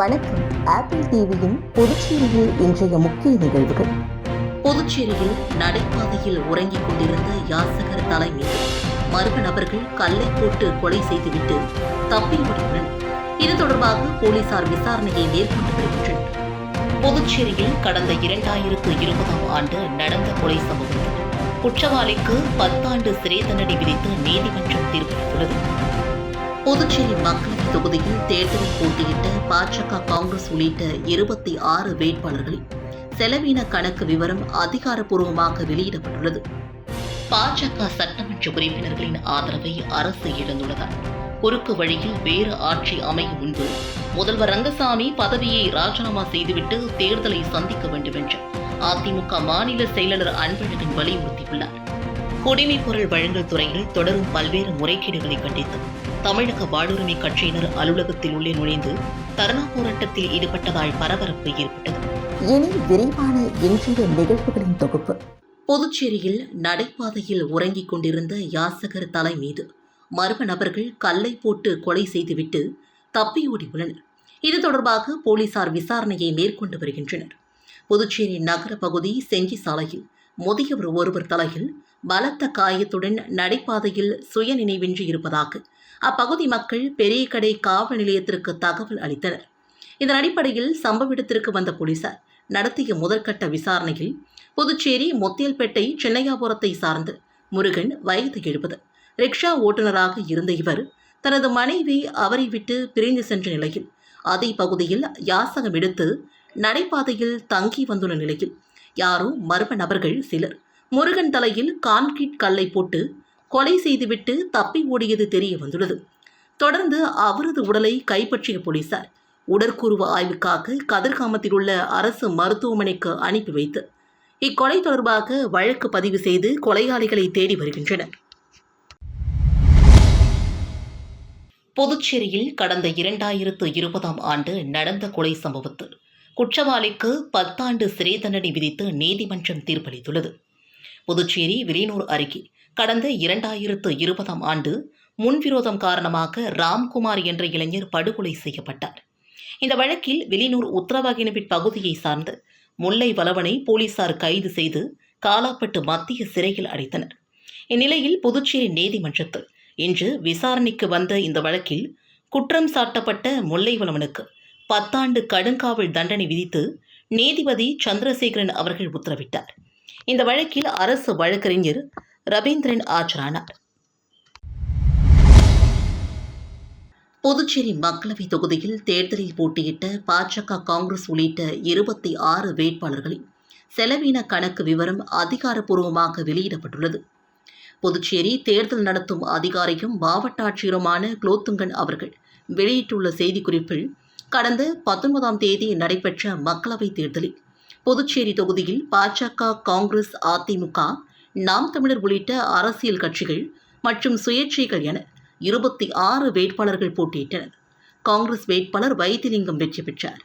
வணக்கம். ஆப்பிள் டிவியின் புதுச்சேரியில் இன்றைய முக்கிய நிகழ்வுகள். புதுச்சேரியில் நடைபாதையில் உறங்கிக் கொண்டிருந்த யாசகர் தலைமை மர்ம நபர்கள் கல்லை போட்டு கொலை செய்துவிட்டு தப்பி ஓடியுள்ளனர் இது தொடர்பாக போலீசார் விசாரணையை மேற்கொண்டு வருகின்றனர். புதுச்சேரியில் கடந்த இரண்டாயிரத்து இருபதாம் ஆண்டு நடந்த கொலை சம்பவத்தில் குற்றவாளிக்கு பத்தாண்டு சிறை தண்டனை விதித்து நீதிமன்றம் தீர்ப்பளித்துள்ளது. புதுச்சேரி மக்களவை தொகுதியில் தேர்தலில் போட்டியிட்ட பாஜக காங்கிரஸ் உள்ளிட்ட இருபத்தி ஆறு வேட்பாளர்களின் செலவின கணக்கு விவரம் அதிகாரப்பூர்வமாக வெளியிடப்பட்டுள்ளது. பாஜக சட்டமன்ற உறுப்பினர்களின் ஆதரவை அரசு இழந்துள்ளதால் குறுக்கு வழியில் வேறு ஆட்சி அமையும் முன்பு முதல்வர் ரங்கசாமி பதவியை ராஜினாமா செய்துவிட்டு தேர்தலை சந்திக்க வேண்டும் என்று அதிமுக மாநில செயலாளர் அன்பழகன் வலியுறுத்தியுள்ளார். குடிமைப் பொருள் வழங்கல் துறையில் தொடரும் பல்வேறு முறைகேடுகளை கண்டித்து தமிழக வாழ்வுரிமை கட்சியினர் அலுவலகத்தில் உள்ளே நுழைந்து தர்ணா போராட்டத்தில் ஈடுபட்டதால் பரபரப்பு ஏற்பட்டது. இனி விரைவான இன்றைய நிகழ்வுகளின் தொகுப்பு. புதுச்சேரியில் நடைபாதையில் உறங்கிக் கொண்டிருந்த யாசகர் தலை மீது மர்ம நபர்கள் கல்லை போட்டு கொலை செய்துவிட்டு தப்பியோடியுள்ளனர் இது தொடர்பாக போலீசார் விசாரணையை மேற்கொண்டு வருகின்றனர். புதுச்சேரி நகர பகுதி செஞ்சி சாலையில் முதியவர் ஒருவர் தலையில் பலத்த காயத்துடன் நடைபாதையில் சுயநினைவின்றி இருப்பதாக அப்பகுதி மக்கள் பெரிய கடை காவல் நிலையத்திற்கு தகவல் அளித்தனர். இதன் அடிப்படையில் சம்பவ இடத்திற்கு வந்த போலீசார் நடத்திய முதற்கட்ட விசாரணையில் புதுச்சேரி மொத்தியல்பேட்டை சென்னையாபுரத்தை சார்ந்த முருகன் வயது எழுபது. ரிக்ஷா ஓட்டுநராக இருந்த இவர் தனது மனைவி அவரை விட்டு பிரிந்து சென்ற நிலையில் அதே பகுதியில் யாசகம் எடுத்து நடைபாதையில் தங்கி வந்துள்ள நிலையில் யாரோ மர்ம நபர்கள் சிலர். முருகன் தலையில் கான்கிரீட் கல்லை போட்டு கொலை செய்துவிட்டு தப்பி ஓடியது தெரிய வந்துள்ளது. தொடர்ந்து அவரது உடலை கைப்பற்றிய போலீசார் உடற்கூறுவ ஆய்வுக்காக கதிர்காமத்தில் உள்ள அரசு மருத்துவமனைக்கு அனுப்பி வைத்து இக்கொலை தொடர்பாக வழக்கு பதிவு செய்து கொலையாளிகளை தேடி வருகின்றனர். புதுச்சேரியில் கடந்த இரண்டாயிரத்து இருபதாம் ஆண்டு நடந்த கொலை சம்பவத்தில் குற்றவாளிக்கு பத்தாண்டு சிறை தண்டனை விதித்து நீதிமன்றம் தீர்ப்பளித்துள்ளது. புதுச்சேரி விலையூர் அருகே கடந்த இரண்டாயிரத்து இருபதாம் ஆண்டு முன்விரோதம் காரணமாக ராம்குமார் என்ற இளைஞர் படுகொலை செய்யப்பட்டார். இந்த வழக்கில் விலினூர் உத்தரவாகினபிட் பகுதியை சார்ந்த முல்லை வளவனை போலீசார் கைது செய்து காலாப்பட்டு மத்திய சிறையில் அடைத்தனர். இந்நிலையில் புதுச்சேரி நீதிமன்றத்தில் இன்று விசாரணைக்கு வந்த இந்த வழக்கில் குற்றம் சாட்டப்பட்ட முல்லை வளவனுக்கு பத்தாண்டு கடுங்காவல் தண்டனை விதித்து நீதிபதி சந்திரசேகரன் அவர்கள் உத்தரவிட்டார். இந்த வழக்கில் அரசு வழக்கறிஞர் ரவீந்திரன் ஆஜரானார். புதுச்சேரி மக்களவை தொகுதியில் தேர்தலில் போட்டியிட்ட பாஜக காங்கிரஸ் உள்ளிட்ட இருபத்தி ஆறு வேட்பாளர்களின் செலவின கணக்கு விவரம் அதிகாரப்பூர்வமாக வெளியிடப்பட்டுள்ளது. புதுச்சேரி தேர்தல் நடத்தும் அதிகாரியும் மாவட்ட ஆட்சியருமான குலோத்துங்கன் அவர்கள் வெளியிட்டுள்ள செய்திக்குறிப்பில் கடந்த பத்தொன்பதாம் தேதி நடைபெற்ற மக்களவைத் தேர்தலில் புதுச்சேரி தொகுதியில் பாஜக காங்கிரஸ் அதிமுக நாம் தமிழர் உள்ளிட்ட அரசியல் கட்சிகள் மற்றும் சுயேட்சைகள் என இருபத்தி ஆறு வேட்பாளர்கள் போட்டியிட்டனர். காங்கிரஸ் வேட்பாளர் வைத்திலிங்கம் வெற்றி பெற்றார்.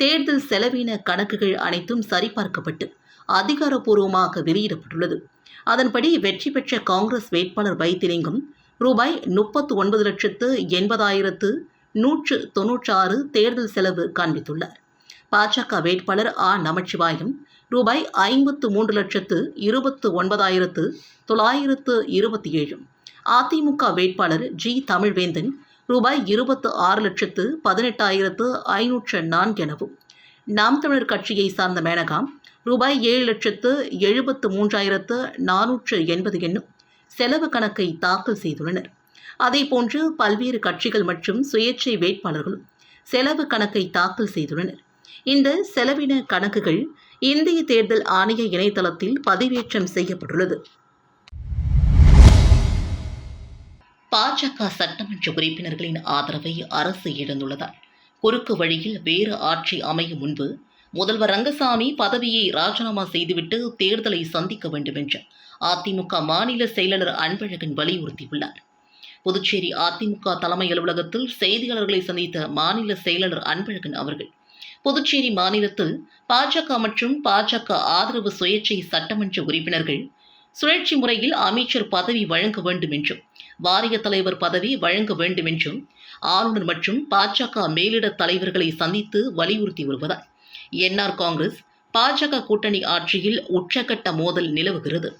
தேர்தல் செலவின கணக்குகள் அனைத்தும் சரிபார்க்கப்பட்டு அதிகாரப்பூர்வமாக வெளியிடப்பட்டுள்ளது. அதன்படி வெற்றி பெற்ற காங்கிரஸ் வேட்பாளர் வைத்திலிங்கம் ரூபாய் முப்பத்து ஒன்பது லட்சத்து எண்பதாயிரத்து நூற்று தொன்னூற்றாறு தேர்தல் செலவு காண்பித்துள்ளார். பாஜக வேட்பாளர் ஆ. நமச்சிவாயம் ரூபாய் ஐம்பத்து மூன்று லட்சத்து இருபத்து ஒன்பதாயிரத்து தொள்ளாயிரத்து இருபத்தி ஏழு. அதிமுக வேட்பாளர் ஜி. தமிழ்வேந்தன் ரூபாய் இருபத்து ஆறு லட்சத்து பதினெட்டாயிரத்து ஐநூற்று நான்கு எனவும். நாம் தமிழர் கட்சியை சார்ந்த மேனகா ரூபாய் ஏழு லட்சத்து எழுபத்து மூன்றாயிரத்து நானூற்று எண்பது என்னும் செலவு கணக்கை தாக்கல் செய்துள்ளனர். அதேபோன்று பல்வேறு கட்சிகள் மற்றும் சுயேட்சை வேட்பாளர்களும் செலவு கணக்கை தாக்கல் செய்துள்ளனர். இந்த செலவின கணக்குகள் இந்திய தேர்தல் ஆணைய இணையதளத்தில் பதிவேற்றம் செய்யப்பட்டுள்ளது. பாஜக சட்டமன்ற உறுப்பினர்களின் ஆதரவை அரசு இழந்துள்ளதால் குறுக்கு வழியில் வேறு ஆட்சி அமையும் முன்பு முதல்வர் ரங்கசாமி பதவியை ராஜினாமா செய்துவிட்டு தேர்தலை சந்திக்க வேண்டும் என்று அதிமுக மாநில செயலாளர் அன்பழகன் வலியுறுத்தியுள்ளார். புதுச்சேரி அதிமுக தலைமை அலுவலகத்தில் செய்தியாளர்களை சந்தித்த மாநில செயலாளர் அன்பழகன் அவர்கள் புதுச்சேரி மாநிலத்தில் பாஜக மற்றும் பாஜக ஆதரவு சுயேட்சை சட்டமன்ற உறுப்பினர்கள் சுழற்சி முறையில் அமைச்சர் பதவி வழங்க வேண்டும் என்றும் வாரிய தலைவர் பதவி வழங்க வேண்டும் என்றும் ஆளுநர் மற்றும் பாஜக மேலிட தலைவர்களை சந்தித்து வலியுறுத்தி வருவதால் என்ஆர் காங்கிரஸ் பாஜக கூட்டணி ஆட்சியில் உச்சகட்ட மோதல் நிலவுகிறது.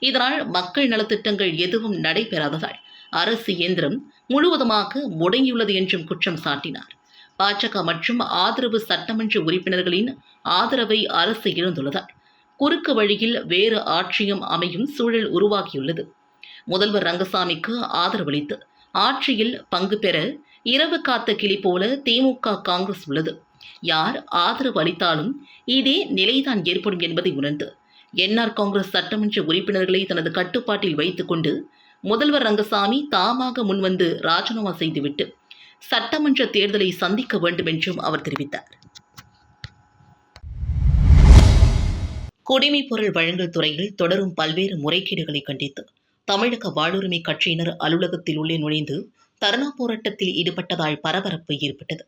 இதனால் மக்கள் நலத்திட்டங்கள் எதுவும் நடைபெறாததால் அரசு இயந்திரம் முழுவதுமாக முடங்கியுள்ளது என்றும் குற்றம் சாட்டினார். பாஜக மற்றும் ஆதரவு சட்டமன்ற உறுப்பினர்களின் ஆதரவை அரசு இழந்துள்ளதால் குறுக்கு வழியில் வேறு ஆட்சியும் அமையும் சூழல் உருவாகியுள்ளது. முதல்வர் ரங்கசாமிக்கு ஆதரவளித்து ஆட்சியில் பங்கு பெற இரவு காத்த கிளி போல திமுக காங்கிரஸ் உள்ளது. யார் ஆதரவு அளித்தாலும் இதே நிலைதான் ஏற்படும் என்பதை உணர்ந்து என்ஆர் காங்கிரஸ் சட்டமன்ற உறுப்பினர்களை தனது கட்டுப்பாட்டில் வைத்துக்கொண்டு முதல்வர் ரங்கசாமி தாமாக முன்வந்து ராஜினாமா செய்துவிட்டு சட்டமன்ற தேர்தலை சந்திக்க வேண்டும் என்றும் அவர் தெரிவித்தார். குடிமைப் பொருள் வழங்கல் துறையில் தொடரும் பல்வேறு முறைகேடுகளை கண்டித்து தமிழக வாழ்வுரிமை கட்சியினர் அலுவலகத்தில் உள்ளே நுழைந்து தர்ணா போராட்டத்தில் ஈடுபட்டதால் பரபரப்பு ஏற்பட்டது.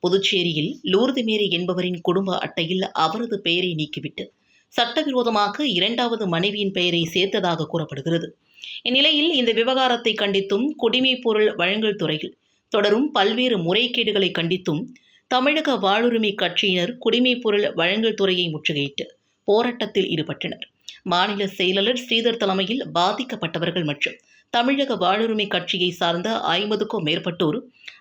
புதுச்சேரியில் லூர்து மேரி என்பவரின் குடும்ப அட்டையில் அவரது பெயரை நீக்கிவிட்டு சட்டவிரோதமாக இரண்டாவது மனைவியின் பெயரை சேர்த்ததாக கூறப்படுகிறது. இந்நிலையில் இந்த விவகாரத்தை கண்டித்தும் குடிமைப் பொருள் வழங்கல் துறையில் தொடரும் பல்வேறு முறைகேடுகளை கண்டித்தும் தமிழக வாழ்வுரிமை கட்சியினர் குடிமைப் பொருள் வழங்கல் துறையை முற்றுகையிட்டு போராட்டத்தில் ஈடுபட்டனர். மாநில செயலாளர் ஸ்ரீதர் தலைமையில் பாதிக்கப்பட்டவர்கள் மற்றும் தமிழக வாழ்வுரிமை கட்சியை சார்ந்த ஐம்பதுக்கும் மேற்பட்டோர்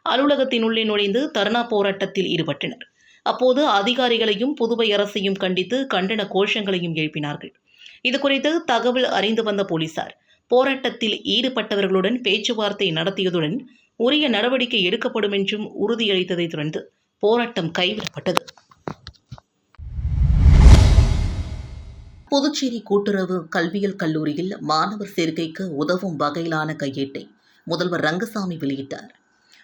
அலுவலகத்தினுள்ளே நுழைந்து தர்ணா போராட்டத்தில் ஈடுபட்டனர். அப்போது அதிகாரிகளையும் புதுவை அரசையும் கண்டித்து கண்டன கோஷங்களையும் எழுப்பினார்கள். இதுகுறித்து தகவல் அறிந்து வந்த போலீசார் போராட்டத்தில் ஈடுபட்டவர்களுடன் பேச்சுவார்த்தை நடத்தியதுடன் உரிய நடவடிக்கை எடுக்கப்படும் என்றும் உறுதியளித்ததைத் தொடர்ந்து போராட்டம் கைவிடப்பட்டது. புதுச்சேரி கூட்டுறவு கல்வியல் கல்லூரியில் மாணவர் சேர்க்கைக்கு உதவும் வகையிலான கையேட்டை முதல்வர் ரங்கசாமி வெளியிட்டார்.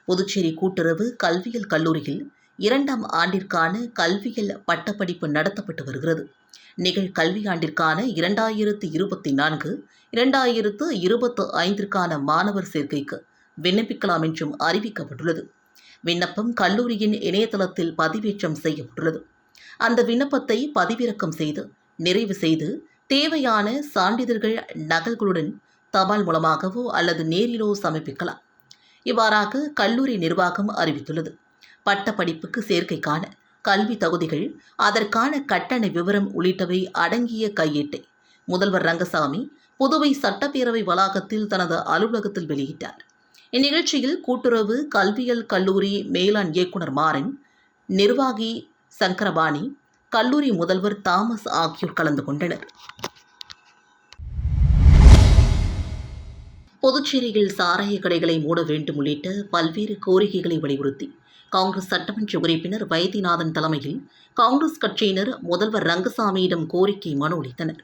புதுச்சேரி கூட்டுறவு கல்வியல் கல்லூரியில் இரண்டாம் ஆண்டிற்கான கல்வியல் பட்டப்படிப்பு நடத்தப்பட்டு வருகிறது. நிகழ் கல்வியாண்டிற்கான இரண்டாயிரத்து இருபத்தி நான்கு இரண்டாயிரத்து இருபத்து ஐந்திற்கான மாணவர் சேர்க்கைக்கு விண்ணப்பிக்கலாம் என்றும் அறிவிக்கப்பட்டுள்ளது. விண்ணப்பம் கல்லூரியின் இணையதளத்தில் பதிவேற்றம் செய்யப்பட்டுள்ளது. அந்த விண்ணப்பத்தை பதிவிறக்கம் செய்து நிறைவு செய்து தேவையான சான்றிதழ்கள் நகல்களுடன் தபால் மூலமாகவோ அல்லது நேரிலோ சமர்ப்பிக்கலாம். இவ்வாறாக கல்லூரி நிர்வாகம் அறிவித்துள்ளது. பட்டப்படிப்புக்கு சேர்க்கைக்கான கல்வி தகுதிகள் அதற்கான கட்டண விவரம் உள்ளிட்டவை அடங்கிய கையேட்டை முதல்வர் ரங்கசாமி புதுவை சட்டப்பேரவை வளாகத்தில் தனது அலுவலகத்தில் வெளியிட்டார். இந்நிகழ்ச்சியில் கூட்டுறவு கல்வியல் கல்லூரி மேலாண் இயக்குனர் மாறன் நிர்வாகி சங்கரபாணி கல்லூரி முதல்வர் தாமஸ் ஆகியோர் கலந்து கொண்டனர். புதுச்சேரியில் சாராய கடைகளை மூட வேண்டும் உள்ளிட்ட பல்வேறு கோரிக்கைகளை வலியுறுத்தி காங்கிரஸ் சட்டமன்ற உறுப்பினர் வைத்தியநாதன் தலைமையில் காங்கிரஸ் கட்சியினர் முதல்வர் ரங்கசாமியிடம் கோரிக்கை மனு அளித்தனர்.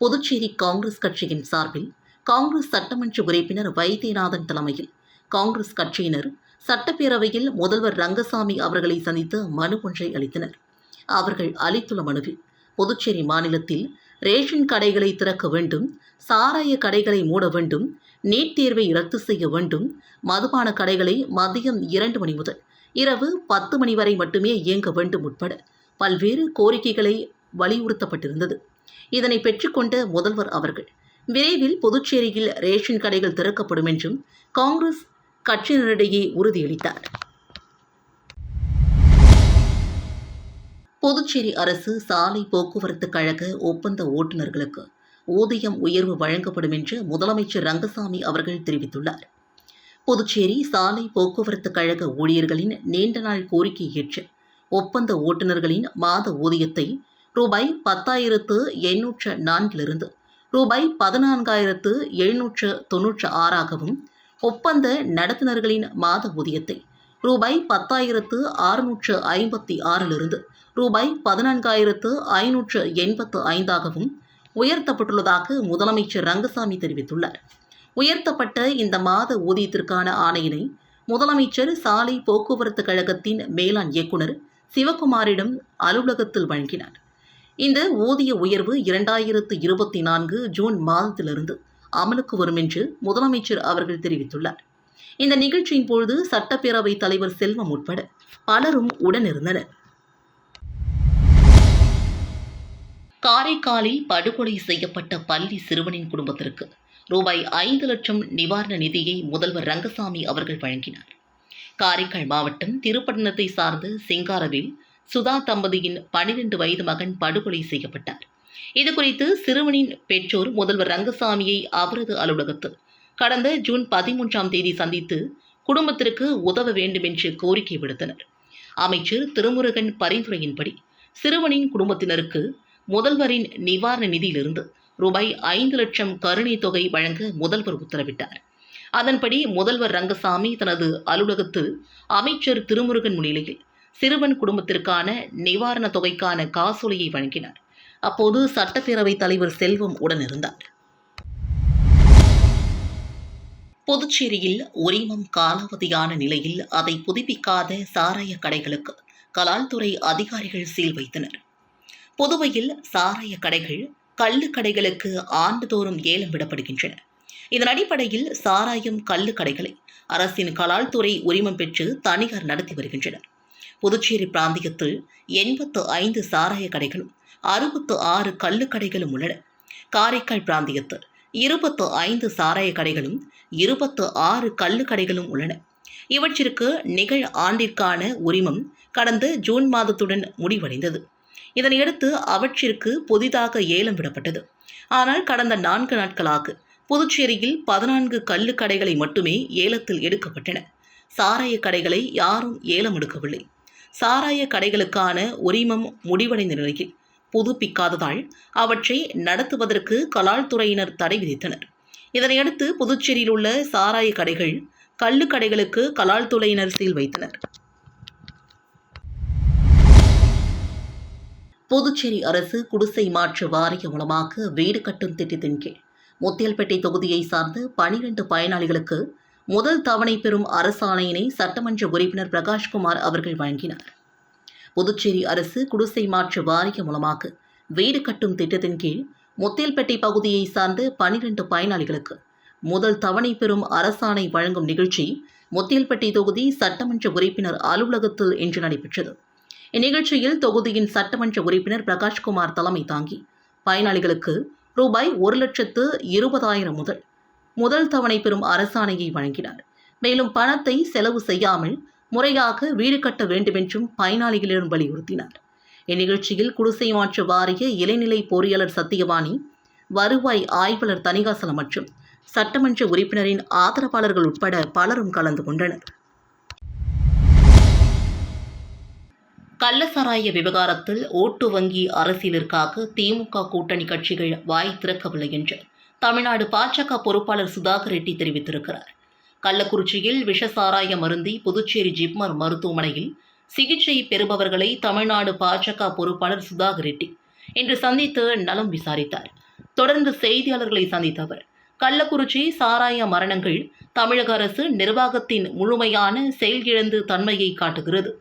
புதுச்சேரி காங்கிரஸ் கட்சியின் சார்பில் காங்கிரஸ் சட்டமன்ற உறுப்பினர் வைத்தியநாதன் தலைமையில் காங்கிரஸ் கட்சியினர் சட்டப்பேரவையில் முதல்வர் ரங்கசாமி அவர்களை சந்தித்து மனு ஒன்றை அளித்தனர். அவர்கள் அளித்துள்ள மனுவில் புதுச்சேரி மாநிலத்தில் ரேஷன் கடைகளை திறக்க வேண்டும் சாராய கடைகளை மூட வேண்டும் நீட் தேர்வை ரத்து செய்ய வேண்டும் மதுபான கடைகளை மதியம் இரண்டு மணி முதல் இரவு பத்து மணி வரை மட்டுமே இயங்க வேண்டும் உட்பட பல்வேறு கோரிக்கைகளை வலியுறுத்தப்பட்டிருந்தது. இதனை பெற்றுக்கொண்ட முதல்வர் அவர்கள் விரைவில் புதுச்சேரியில் ரேஷன் கடைகள் திறக்கப்படும் என்றும் காங்கிரஸ் கட்சியினரிடையே உறுதியளித்தார். புதுச்சேரி அரசு சாலை போக்குவரத்து கழக ஒப்பந்த ஓட்டுநர்களுக்கு ஊதியம் உயர்வு வழங்கப்படும் என்று முதலமைச்சர் ரங்கசாமி அவர்கள் தெரிவித்துள்ளார். புதுச்சேரி சாலை போக்குவரத்து கழக ஊழியர்களின் நீண்ட நாள் கோரிக்கை ஏற்று ஒப்பந்த ஓட்டுநர்களின் மாத ஊதியத்தை ரூபாய் பத்தாயிரத்து எண்ணூற்று நான்கிலிருந்து ரூபாய் பதினான்காயிரத்து எழுநூற்று தொன்னூற்று ஆறாகவும் ஒப்பந்த நடத்துனர்களின் மாத ஊதியத்தை ரூபாய் பத்தாயிரத்து அறுநூற்று ஐம்பத்தி ஆறிலிருந்து ரூபாய் பதினான்காயிரத்து ஐநூற்று எண்பத்து ஐந்தாகவும் உயர்த்தப்பட்டுள்ளதாக முதலமைச்சர் ரங்கசாமி தெரிவித்துள்ளார். உயர்த்தப்பட்ட இந்த மாத ஊதியத்திற்கான ஆணையினை முதலமைச்சர் சாலை போக்குவரத்து கழகத்தின் மேலாண் இயக்குனர் சிவகுமாரிடம் அலுவலகத்தில் வழங்கினார். இந்த ஊதிய உயர்வு இரண்டாயிரத்து இருபத்தி நான்கு ஜூன் மாதத்திலிருந்து அமலுக்கு வரும் என்று முதலமைச்சர் அவர்கள் தெரிவித்துள்ளார். இந்த நிகழ்ச்சியின் பொழுது சட்டப்பேரவைத் தலைவர் செல்வம் உட்பட பலரும் உடனிருந்தனர். காரைக்காலில் படுகொலை செய்யப்பட்ட பள்ளி சிறுவனின் குடும்பத்திற்கு ரூபாய் ஐந்து லட்சம் நிவாரண நிதியை முதல்வர் ரங்கசாமி அவர்கள் வழங்கினார். காரைக்கால் மாவட்டம் திருப்பட்டணத்தை சார்ந்த சிங்காரவில் சுதா தம்பதியின் பனிரெண்டு வயது மகன் படுகொலை செய்யப்பட்டார். இது குறித்து சிறுவனின் பெற்றோர் முதல்வர் ரங்கசாமியை அவரது அலுவலகத்தில் கடந்த ஜூன் பதிமூன்றாம் தேதி சந்தித்து குடும்பத்திற்கு உதவ வேண்டும் என்று கோரிக்கை விடுத்தனர். அமைச்சர் திருமுருகன் பரிந்துரையின்படி சிறுவனின் குடும்பத்தினருக்கு முதல்வரின் நிவாரண நிதியிலிருந்து ரூபாய் ஐந்து லட்சம் கருணை தொகை வழங்க முதல்வர் உத்தரவிட்டார். அதன்படி முதல்வர் ரங்கசாமி தனது அலுவலகத்தில் அமைச்சர் திருமுருகன் முன்னிலையில் சிறுவன் குடும்பத்திற்கான நிவாரண தொகைக்கான காசோலையை வழங்கினார். அப்போது சட்டப்பேரவைத் தலைவர் செல்வம் உடனிருந்தார். புதுச்சேரியில் உரிமம் காலாவதியான நிலையில் அதை புதுப்பிக்காத சாராய கடைகளுக்கு கலால்துறை அதிகாரிகள் சீல் வைத்தனர். புதுவையில் சாராய கடைகள் கள்ளு கடைகளுக்கு ஆண்டுதோறும் ஏலம் விடப்படுகின்றன. இதன் அடிப்படையில் சாராயம் கள்ளு கடைகளை அரசின் கலால்துறை உரிமம் பெற்று தனியார் நடத்தி வருகின்றனர். புதுச்சேரி பிராந்தியத்தில் எண்பத்து ஐந்து சாராய கடைகளும் அறுபத்து ஆறு கள்ளுக்கடைகளும் உள்ளன. காரைக்கால் பிராந்தியத்தில் இருபத்து ஐந்து சாராய கடைகளும் இருபத்து ஆறு கள்ளுக்கடைகளும் உள்ளன. இவற்றிற்கு நிகழ் ஆண்டிற்கான உரிமம் கடந்த ஜூன் மாதத்துடன் முடிவடைந்தது. இதனையடுத்து அவற்றிற்கு புதிதாக ஏலம் விடப்பட்டது. ஆனால் கடந்த நான்கு நாட்களாக புதுச்சேரியில் பதினான்கு கள்ளுக்கடைகளை மட்டுமே ஏலத்தில் எடுக்கப்பட்டன. சாராய கடைகளை யாரும் ஏலம் எடுக்கவில்லை. சாராய கடைகளுக்கான உரிமம் முடிவடைந்த நிலையில் புதுப்பிக்காததால் அவற்றை நடத்துவதற்கு கலால்துறையினர் தடை விதித்தனர். இதனையடுத்து புதுச்சேரியில் உள்ள சாராய கடைகள் கள்ளு கடைகளுக்கு கலால்துறையினர் சீல் வைத்தனர். புதுச்சேரி அரசு குடிசை மாற்று வாரிய மூலமாக வீடு கட்டும் திட்டத்தின் கீழ் முத்தியல்பேட்டை தொகுதியை சார்ந்த பனிரெண்டு பயனாளிகளுக்கு முதல் தவணை பெறும் அரசாணையினை சட்டமன்ற உறுப்பினர் பிரகாஷ்குமார் அவர்கள் வழங்கினார். புதுச்சேரி அரசு குடிசை மாற்று வாரிய மூலமாக வீடு கட்டும் திட்டத்தின் கீழ் முத்தியல்பேட்டை பகுதியை சார்ந்த பனிரெண்டு பயனாளிகளுக்கு முதல் தவணை பெறும் அரசாணை வழங்கும் நிகழ்ச்சி முத்தியல்பேட்டை தொகுதி சட்டமன்ற உறுப்பினர் அலுவலகத்தில் இன்று நடைபெற்றது. இந்நிகழ்ச்சியில் தொகுதியின் சட்டமன்ற உறுப்பினர் பிரகாஷ்குமார் தலைமை தாங்கி பயனாளிகளுக்கு ரூபாய் ஒரு லட்சத்து இருபதாயிரம் முதல் முதல் தவணை பெறும் அரசாணையை வழங்கினார். மேலும் பணத்தை செலவு செய்யாமல் முறையாக வீடு கட்ட வேண்டுமென்றும் பயனாளிகளிடம் வலியுறுத்தினார். இந்நிகழ்ச்சியில் குடிசை மாற்று வாரிய இளைநிலை பொறியாளர் சத்தியவாணி வருவாய் ஆய்வாளர் தணிகாசலம் மற்றும் சட்டமன்ற உறுப்பினரின் ஆதரவாளர்கள் உட்பட பலரும் கலந்து கொண்டனர். கள்ளசாராய விவகாரத்தில் ஓட்டு வங்கி அரசியலிற்காக திமுக கூட்டணி கட்சிகள் வாய் திறக்கவில்லை என்று தமிழ்நாடு பாஜக பொறுப்பாளர் சுதாகர் ரெட்டி தெரிவித்திருக்கிறார். கள்ளக்குறிச்சியில் விஷசாராய மருந்தி புதுச்சேரி ஜிப்மர் மருத்துவமனையில் சிகிச்சை பெறுபவர்களை தமிழ்நாடு பாஜக பொறுப்பாளர் சுதாகர் ரெட்டி இன்று சந்தித்து நலம் விசாரித்தார். தொடர்ந்து செய்தியாளர்களை சந்தித்த அவர் கள்ளக்குறிச்சி சாராய மரணங்கள் தமிழக அரசு நிர்வாகத்தின் முழுமையான செயல்கிழந்து தன்மையை காட்டுகிறது.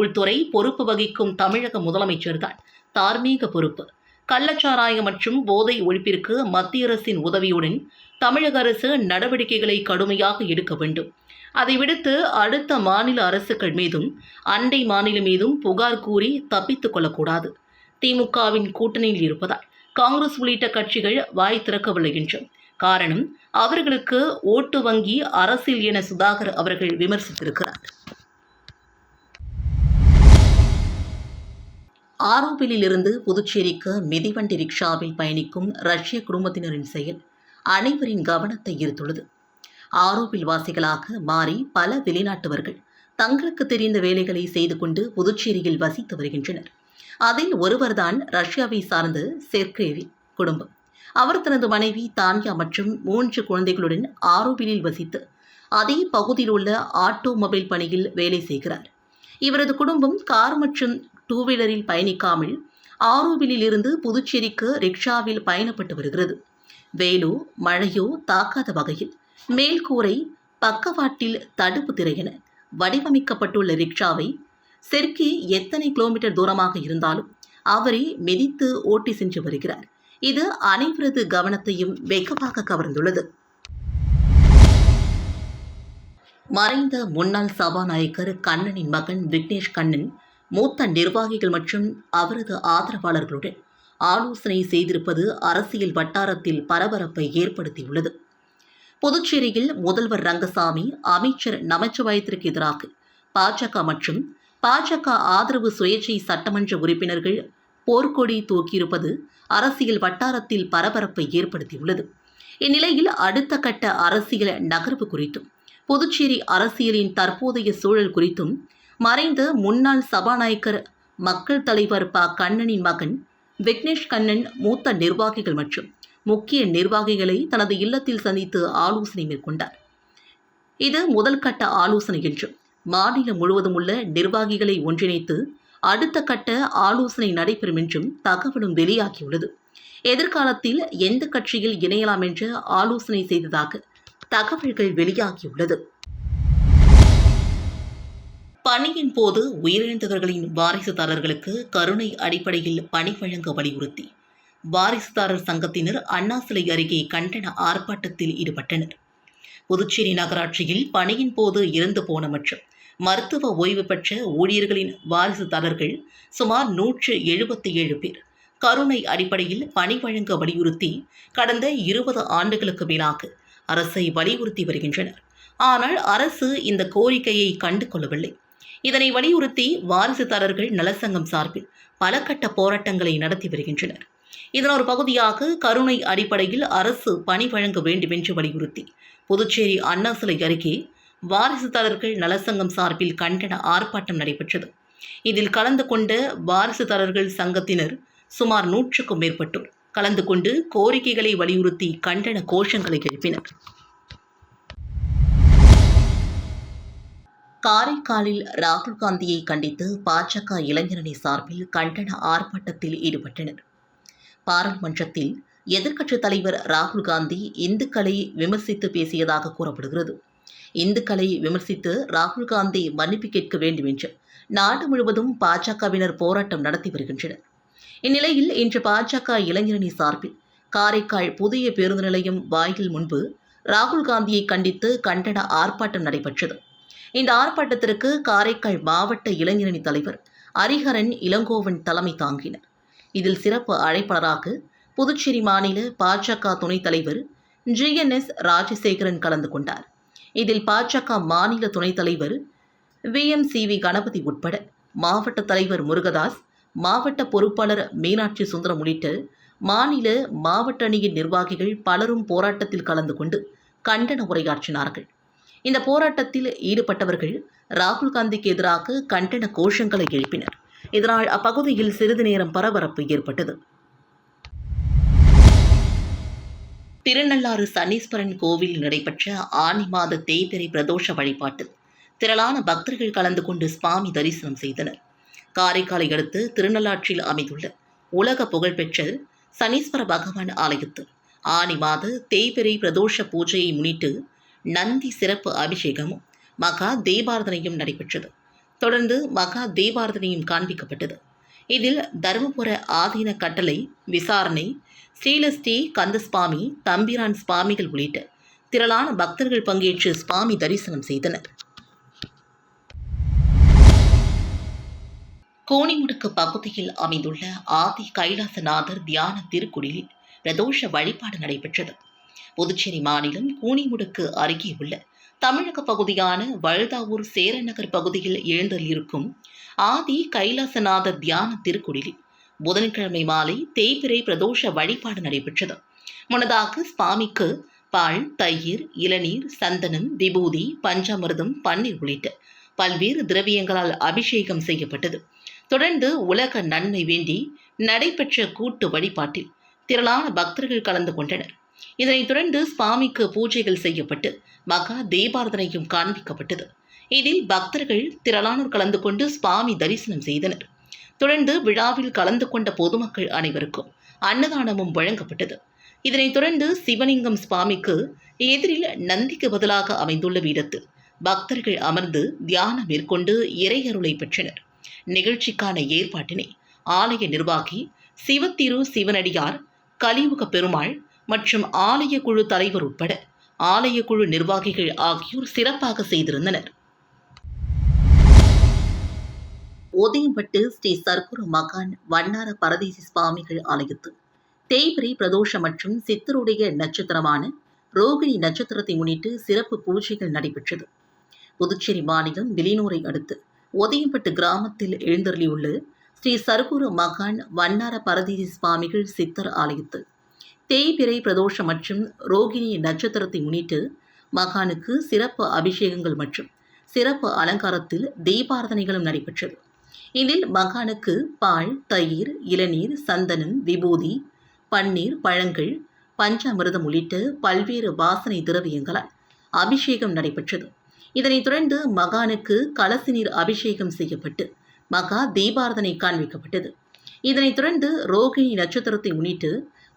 உள்துறை பொறுப்பு வகிக்கும் தமிழக முதலமைச்சர்தான் தார்மீக பொறுப்பு. கள்ளச்சாராயம் மற்றும் போதை ஒழிப்பிற்கு மத்திய அரசின் உதவியுடன் தமிழக அரசு நடவடிக்கைகளை கடுமையாக எடுக்க வேண்டும். அதை விடுத்து அடுத்த மாநில அரசுகள் மீதும் அண்டை மாநிலம் மீதும் புகார் கூறி தப்பித்துக் கொள்ளக்கூடாது. திமுகவின் கூட்டணியில் இருப்பதால் காங்கிரஸ் உள்ளிட்ட கட்சிகள் வாய் திறக்கவில்லை என்றும் காரணம் அவர்களுக்கு ஓட்டு வங்கி அரசியல் என சுதாகர் அவர்கள் விமர்சித்திருக்கிறார். ஆரோவிலிருந்து புதுச்சேரிக்கு மிதிவண்டி ரிக்ஷாவில் பயணிக்கும் ரஷ்ய குடும்பத்தினரின் செயல் அனைவரின் கவனத்தை ஈர்த்துள்ளது. ஆரோவில் வாசிகளாக மாறி பல வெளிநாட்டவர்கள் தங்களுக்கு தெரிந்த வேலைகளை செய்து கொண்டு புதுச்சேரியில் வசித்து வருகின்றனர். அதில் ஒருவர்தான் ரஷ்யாவை சார்ந்த செர்கேவி குடும்பம். அவர் தனது மனைவி தான்யா மற்றும் மூன்று குழந்தைகளுடன் ஆரோவிலில் வசித்து அதே பகுதியில் உள்ள ஆட்டோமொபைல் பணியில் வேலை செய்கிறார். இவரது குடும்பம் கார் மற்றும் டூ வீலரில் பயணிக்காமல் ஆரோவிலிருந்து புதுச்சேரிக்கு ரிக்ஷாவில் பயணப்பட்டு வருகிறது. வெயிலோ மழையோ தாக்காத வகையில் மேல்கூரை பக்கவாட்டில் தடுப்பு திரையென வடிவமைக்கப்பட்டுள்ள ரிக்ஷாவை செர்கி எத்தனை கிலோமீட்டர் தூரமாக இருந்தாலும் அவரே மிதித்து ஓட்டி சென்று வருகிறார். இது அனைவரது கவனத்தையும் வெகவாக கவர்ந்துள்ளது. மறைந்த முன்னாள் சபாநாயகர் கண்ணனின் மகன் விக்னேஷ் கண்ணன் மூத்த நிர்வாகிகள் மற்றும் அவரது ஆதரவாளர்களுடன் ஆலோசனை செய்திருப்பது அரசியல் வட்டாரத்தில் பரபரப்பை ஏற்படுத்தியுள்ளது. புதுச்சேரியில் முதல்வர் ரங்கசாமி அமைச்சர் நமச்சிவாயத்திற்கு எதிராக பாஜக மற்றும் பாஜக ஆதரவு சுயேட்சை சட்டமன்ற உறுப்பினர்கள் போர்க்கொடி தூக்கியிருப்பது அரசியல் வட்டாரத்தில் பரபரப்பை ஏற்படுத்தியுள்ளது. இந்நிலையில் அடுத்த கட்ட அரசியல் நகர்வு குறித்தும் புதுச்சேரி அரசியலின் தற்போதைய சூழல் குறித்தும் மறைந்த முன்னாள் சபாநாயகர் மக்கள் தலைவர் ப. கண்ணனின் மகன் விக்னேஷ் கண்ணன் மூத்த நிர்வாகிகள் மற்றும் முக்கிய நிர்வாகிகளை தனது இல்லத்தில் சந்தித்து ஆலோசனை மேற்கொண்டார். இது முதல் கட்ட ஆலோசனை என்றும் மாநிலம் முழுவதும் உள்ள நிர்வாகிகளை ஒன்றிணைத்து அடுத்த கட்ட ஆலோசனை நடைபெறும் என்றும் தகவலும் வெளியாகியுள்ளது. எதிர்காலத்தில் எந்த கட்சியில் இணையலாம் என்று ஆலோசனை செய்ததாக தகவல்கள் வெளியாகியுள்ளது. பணியின் போது உயிரிழந்தவர்களின் வாரிசுதாரர்களுக்கு கருணை அடிப்படையில் பணி வழங்க வலியுறுத்தி. வாரிசுதாரர் சங்கத்தினர் அண்ணா சிலை அருகே கண்டன ஆர்ப்பாட்டத்தில் ஈடுபட்டனர். புதுச்சேரி நகராட்சியில் பணியின் போது இறந்து போன மற்றும் மருத்துவ ஓய்வு பெற்ற ஊழியர்களின் வாரிசுதாரர்கள் சுமார் நூற்று எழுபத்தி ஏழு பேர் கருணை அடிப்படையில் பணி வழங்க வலியுறுத்தி கடந்த இருபது ஆண்டுகளுக்கு மேலாக அரசை வலியுறுத்தி வருகின்றனர். ஆனால் அரசு இந்த கோரிக்கையை கண்டு கொள்ளவில்லை இதனை வலியுறுத்தி வாரிசுதாரர்கள் நலசங்கம் சார்பில் பல கட்ட போராட்டங்களை நடத்தி வருகின்றனர். இதன் ஒரு பகுதியாக கருணை அடிப்படையில் அரசு பணி வழங்க வேண்டும் என்று வலியுறுத்தி புதுச்சேரி அண்ணா சிலை அருகே வாரிசுதாரர்கள் நலசங்கம் சார்பில் கண்டன ஆர்ப்பாட்டம் நடைபெற்றது. இதில் கலந்து கொண்ட வாரிசுதாரர்கள் சங்கத்தினர் சுமார் நூற்றுக்கும் மேற்பட்டோர் கலந்து கொண்டு கோரிக்கைகளை வலியுறுத்தி கண்டன கோஷங்களை எழுப்பினர். காரைக்காலில் ராகுல் காந்தியை கண்டித்து பாஜக இளைஞரணி சார்பில் கண்டன ஆர்ப்பாட்டத்தில் ஈடுபட்டனர். பாராளுமன்றத்தில் எதிர்க்கட்சித் தலைவர் ராகுல் காந்தி இந்துக்களை விமர்சித்து பேசியதாக கூறப்படுகிறது. இந்துக்களை விமர்சித்து ராகுல் காந்தி மன்னிப்பு கேட்க வேண்டும் என்று நாடு முழுவதும் பாஜகவினர் போராட்டம் நடத்தி வருகின்றனர். இந்நிலையில் இன்று பாஜக இளைஞரணி சார்பில் காரைக்கால் புதிய பேருந்து நிலையம் வாயில் முன்பு ராகுல் காந்தியை கண்டித்து கண்டன ஆர்ப்பாட்டம் நடைபெற்றது. இந்த ஆர்ப்பாட்டத்திற்கு காரைக்கால் மாவட்ட இளைஞரணி தலைவர் ஹரிஹரன் இளங்கோவன் தலைமை தாங்கினர். இதில் சிறப்பு அழைப்பாளராக புதுச்சேரி மாநில பாஜக துணைத் தலைவர் ஜிஎன்எஸ் ராஜசேகரன் கலந்து கொண்டார். இதில் பாஜக மாநில துணைத் தலைவர் V M C V Ganapathi உட்பட மாவட்ட தலைவர் முருகதாஸ் மாவட்ட பொறுப்பாளர் மீனாட்சி சுந்தரம் உள்ளிட்ட மாநில மாவட்ட அணியின் நிர்வாகிகள் பலரும் போராட்டத்தில் கலந்து கொண்டு கண்டன உரையாற்றினார்கள். இந்த போராட்டத்தில் ஈடுபட்டவர்கள் ராகுல் காந்திக்கு எதிராக கண்டன கோஷங்களை எழுப்பினர். இதனால் அப்பகுதியில் சிறிது நேரம் பரபரப்பு ஏற்பட்டது. திருநள்ளாறு சனீஸ்வரன் கோவில் நடைபெற்ற ஆனி மாத தேய்பிரை பிரதோஷ வழிபாட்டில் திரளான பக்தர்கள் கலந்து கொண்டு சுவாமி தரிசனம் செய்தனர். காரைக்காலை அடுத்து திருநள்ளாற்றில் அமைந்துள்ள உலக புகழ்பெற்ற சனீஸ்வர பகவான் ஆலயத்தில் ஆனி மாத தேய்பிரை பிரதோஷ பூஜையை முன்னிட்டு நந்தி சிறப்பு அபிஷேகமும் மகா தேபாரதனையும் நடைபெற்றது. தொடர்ந்து மகா தேவார்த்தனையும் காண்பிக்கப்பட்டது. இதில் தருமபுர ஆதீன கட்டளை விசாரணை ஸ்ரீலஸ்ரீ கந்தசுவாமி தம்பிரான் சுவாமிகள் உள்ளிட்ட திரளான பக்தர்கள் பங்கேற்று சுவாமி தரிசனம் செய்தனர். கோணிமுடுக்கு பகுதியில் அமைந்துள்ள ஆதி கைலாசநாதர் தியான திருக்குடிலில் பிரதோஷ வழிபாடு நடைபெற்றது. புதுச்சேரி மாநிலம் கூனிமுடுக்கு அருகே உள்ள தமிழக பகுதியான வழுதாவூர் சேரநகர் பகுதியில் எழுந்தள்ளிருக்கும் ஆதி கைலாசநாத தியான திருக்குடிலில் புதன்கிழமை மாலை தேய்பிரை பிரதோஷ வழிபாடு நடைபெற்றது. முன்னதாக சுவாமிக்கு பால் தயிர் இளநீர் சந்தனம் விபூதி பஞ்சாமிர்தம் பன்னீர் உள்ளிட்ட பல்வேறு திரவியங்களால் அபிஷேகம் செய்யப்பட்டது. தொடர்ந்து உலக நன்மை வேண்டி நடைபெற்ற கூட்டு வழிபாட்டில் திரளான பக்தர்கள் கலந்து கொண்டனர். இதனைத் தொடர்ந்து சுவாமிக்கு பூஜைகள் செய்யப்பட்டு மகா தீபாரதனையும் காண்பிக்கப்பட்டது. இதில் பக்தர்கள் திரளானோர் கலந்து கொண்டு சுவாமி தரிசனம் செய்தனர். தொடர்ந்து விழாவில் கலந்து கொண்ட பொதுமக்கள் அனைவருக்கும் அன்னதானமும் வழங்கப்பட்டது. இதனைத் தொடர்ந்து சிவலிங்கம் சுவாமிக்கு எதிரில் நந்திக்கு பதிலாக அமைந்துள்ள வீடத்தில் பக்தர்கள் அமர்ந்து தியானம் மேற்கொண்டு இறையருளை பெற்றனர். நிகழ்ச்சிக்கான ஏற்பாட்டினை ஆலய நிர்வாகி சிவத்திரு சிவனடியார் கலியுக பெருமாள் மற்றும் ஆலய குழு தலைவர் உட்பட ஆலய குழு நிர்வாகிகள் ஆகியோர் சிறப்பாக செய்திருந்தனர். உதயம்பட்டு ஸ்ரீ சர்க்குரு மகான் வண்ணார பரதேசி சுவாமிகள் ஆலயத்தில் தேய்பிரை பிரதோஷம் மற்றும் சித்தருடைய நட்சத்திரமான ரோகிணி நட்சத்திரத்தை முன்னிட்டு சிறப்பு பூஜைகள் நடைபெற்றது. புதுச்சேரி மாநிலம் விலினூரை அடுத்து உதயம்பட்டு கிராமத்தில் எழுந்தருளியுள்ள ஸ்ரீ சர்க்குரு மகான் வண்ணார பரதேசி சுவாமிகள் சித்தர் ஆலயத்தில் தேய்பிறை பிரதோஷம் மற்றும் ரோகிணி நட்சத்திரத்தை முன்னிட்டு மகானுக்கு சிறப்பு அபிஷேகங்கள் மற்றும் சிறப்பு அலங்காரத்தில் தீபாரதனைகளும் நடைபெற்றது. இதில் மகானுக்கு பால் தயிர் இளநீர் சந்தனம் விபூதி பன்னீர் பழங்கள் பஞ்சாமிரதம் உள்ளிட்ட பல்வேறு வாசனை திரவியங்களால் அபிஷேகம் நடைபெற்றது. இதனைத் தொடர்ந்து மகானுக்கு கலசி நீர் அபிஷேகம் செய்யப்பட்டு மகா தீபாரதனை காண்பிக்கப்பட்டது. இதனைத் தொடர்ந்து ரோகிணி நட்சத்திரத்தை முன்னிட்டு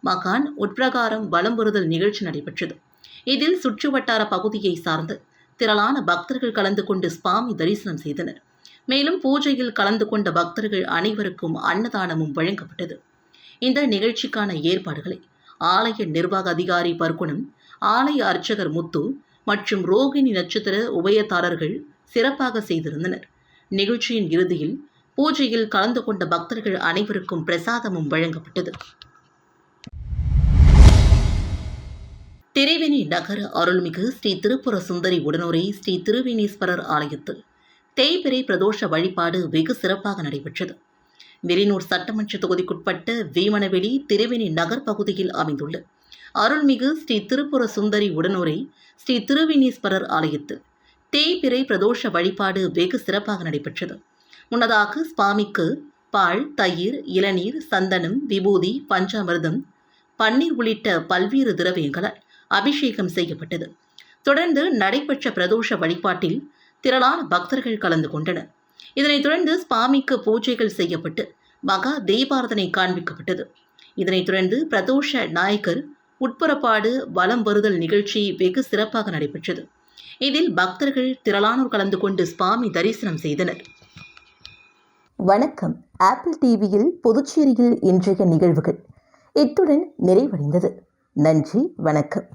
மகான் உட்பிரகாரம் வலம் நிகழ்ச்சி நடைபெற்றது. இதில் சுற்றுவட்டார பகுதியை சார்ந்து திரளான பக்தர்கள் கலந்து கொண்டு சுவாமி தரிசனம் செய்தனர். மேலும் பூஜையில் கலந்து கொண்ட பக்தர்கள் அனைவருக்கும் அன்னதானமும் வழங்கப்பட்டது. இந்த நிகழ்ச்சிக்கான ஏற்பாடுகளை ஆலய நிர்வாக அதிகாரி பர்குணம் ஆலய அர்ச்சகர் முத்து மற்றும் ரோகிணி நட்சத்திர உபயதாரர்கள் சிறப்பாக செய்திருந்தனர். நிகழ்ச்சியின் இறுதியில் பூஜையில் கலந்து கொண்ட பக்தர்கள் அனைவருக்கும் பிரசாதமும் வழங்கப்பட்டது. திரிவேணி நகர அருள்மிகு ஸ்ரீ திருப்புர சுந்தரி உடனுரை ஸ்ரீ திருவேணீஸ்வரர் ஆலயத்தில் தேய்பிறை பிரதோஷ வழிபாடு வெகு சிறப்பாக நடைபெற்றது. வெளிநூர் சட்டமன்ற தொகுதிக்குட்பட்ட வீமனவெளி திருவேணி நகர் பகுதியில் அமைந்துள்ள அருள்மிகு ஸ்ரீ திருப்புர சுந்தரி உடனுரை ஸ்ரீ திருவேணீஸ்வரர் ஆலயத்தில் தேய்பிறை பிரதோஷ வழிபாடு வெகு சிறப்பாக நடைபெற்றது. முன்னதாக சுவாமிக்கு பால் தயிர் இளநீர் சந்தனம் விபூதி பஞ்சாமிர்தம் பன்னீர் உள்ளிட்ட பல்வேறு திரவியங்களால் அபிஷேகம் செய்யப்பட்டது. தொடர்ந்து நடைபெற்ற பிரதோஷ வழிபாட்டில் திரளான பக்தர்கள் கலந்து கொண்டனர். இதனைத் தொடர்ந்து சுவாமிக்கு பூஜைகள் செய்யப்பட்டு மகா தீபாரதனை காண்பிக்கப்பட்டது. இதனைத் தொடர்ந்து பிரதோஷ நாயக்கர் உட்புறப்பாடு வலம் வருதல் நிகழ்ச்சி வெகு சிறப்பாக நடைபெற்றது. இதில் பக்தர்கள் திரளானோர் கலந்து கொண்டு சுவாமி தரிசனம் செய்தனர். வணக்கம். ஆப்பிள் டிவியில் புதுச்சேரியில் இன்றைய நிகழ்வுகள். இத்துடன் நிறைவடைந்தது. நன்றி வணக்கம்.